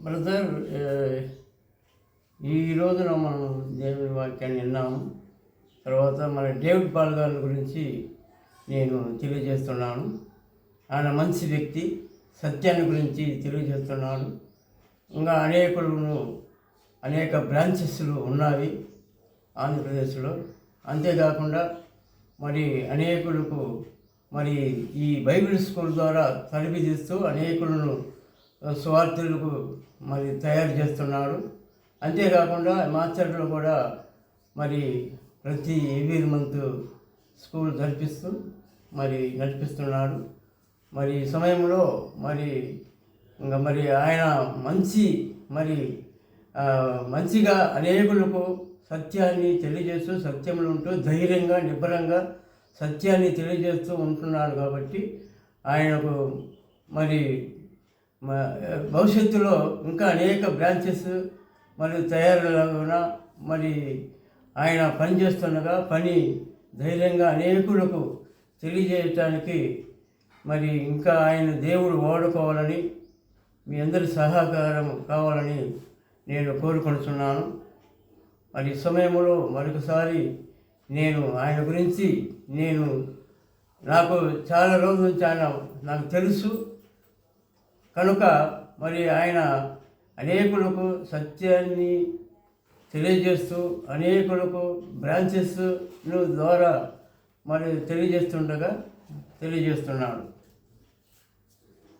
Brother ఈ రోజున మనం దేవుని వాక్యాన్ని విన్నాము తర్వాత మన డేవిడ్ పాల్ గారి గురించి నేను తెలియజేస్తున్నాను. ఆయన మంచి వ్యక్తి సత్యాన్ని గురించి తెలియజేస్తున్నాను. ఇంకా అనేకులను అనేక బ్రాంచెస్లు ఉన్నాయి ఆంధ్రప్రదేశ్లో. అంతేకాకుండా మరి అనేకులకు మరి ఈ బైబిల్ స్కూల్ ద్వారా తరబి తీస్తూ అనేకులను స్వార్థులకు మరి తయారు చేస్తున్నాడు. అంతేకాకుండా మాస్టర్లు కూడా మరి ప్రతి ఎవ్రీ మంత్ స్కూల్ నడిపిస్తూ మరి నడిపిస్తున్నాడు. మరి ఈ సమయంలో మరి ఇంకా మరి ఆయన మంచి మరి మంచిగా అనేకులకు సత్యాన్ని తెలియజేస్తూ సత్యంలో ఉంటూ ధైర్యంగా నిబ్బరంగా సత్యాన్ని తెలియజేస్తూ ఉంటున్నాడు కాబట్టి ఆయనకు మరి భవిష్యత్తులో ఇంకా అనేక బ్రాంచెస్ మరియు తయారుగా మరి ఆయన పనిచేస్తుండగా పని ధైర్యంగా అనేకులకు తెలియజేయటానికి మరి ఇంకా ఆయన దేవుడు వాడుకోవాలని మీ అందరి సహకారం కావాలని నేను కోరుకుంటున్నాను. మరి ఈ సమయంలో మరొకసారి నేను ఆయన గురించి నేను నాకు చాలా రోజుల నుంచి ఆయన నాకు తెలుసు. కనుక మరి ఆయన అనేకులకు సత్యాన్ని తెలియజేస్తూ అనేకులకు బ్రాంచెస్ ద్వారా మరి తెలియజేస్తుండగా తెలియజేస్తున్నాడు.